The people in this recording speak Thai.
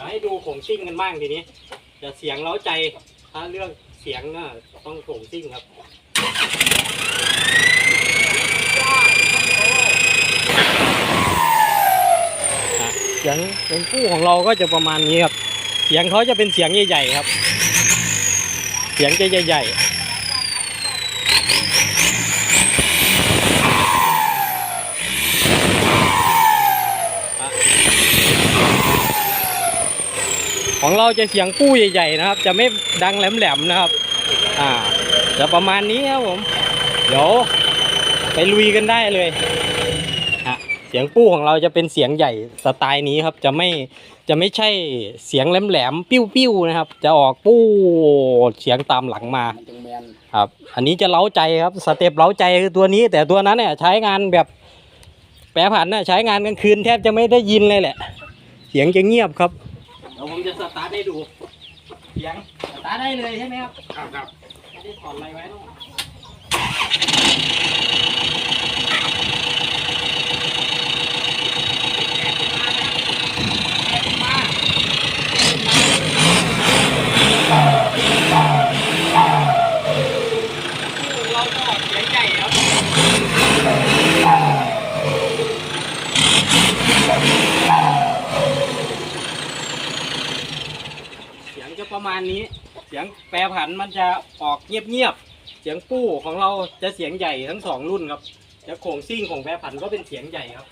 ดี๋ยวให้ดูโขงซิ่งกันบ้างทีนี้จะเสียงเล้าใจถ้าเรื่องเสียงน่ะต้องโขงซิ่งครับเสียงเสียงกู้ของเราก็จะประมาณนี้ครับ เสียงเขาจะเป็นเสียงใหญ่ๆครับ เสียงจะใหญ่ๆ ของเราจะเสียงกู้ใหญ่ ๆ นะครับ จะไม่ดังแหลมๆนะครับ อ่าจะประมาณนี้ครับผม เดี๋ยวไปลุยกันได้เลยเสียงปู้ของเราจะเป็นเสียงใหญ่สไตล์นี้ครับ จะไม่จะไม่ใช่เสียงแหลมๆปิ้วๆนะครับ จะออกปู้เสียงตามหลังมาครับ อันนี้จะเล้าใจครับสเต็ปเล้าใจคือตัวนี้ แต่ตัวนั้นเนี่ยใช้งานแบบแปรผันน่ะใช้งานกลางคืนแทบจะไม่ได้ยินเลยแหละ เสียงจะเงียบครับ ดี๋ยวผมจะสตาร์ทให้ดูเสียงสตาร์ทได้เลยใช่ไหมครับครับครับไม่ได้ถอดอะไรไว้หรอกเราก็เสียงใหญ่ครับเสียงจะ ประมาณนี้ เสียงแปรผันมันจะออกเงียบๆเสียงปู้ของเราจะเสียงใหญ่ทั้งสองรุ่นครับจะโขงซิ่งของแปรผันก็เป็นเสียงใหญ่ครับ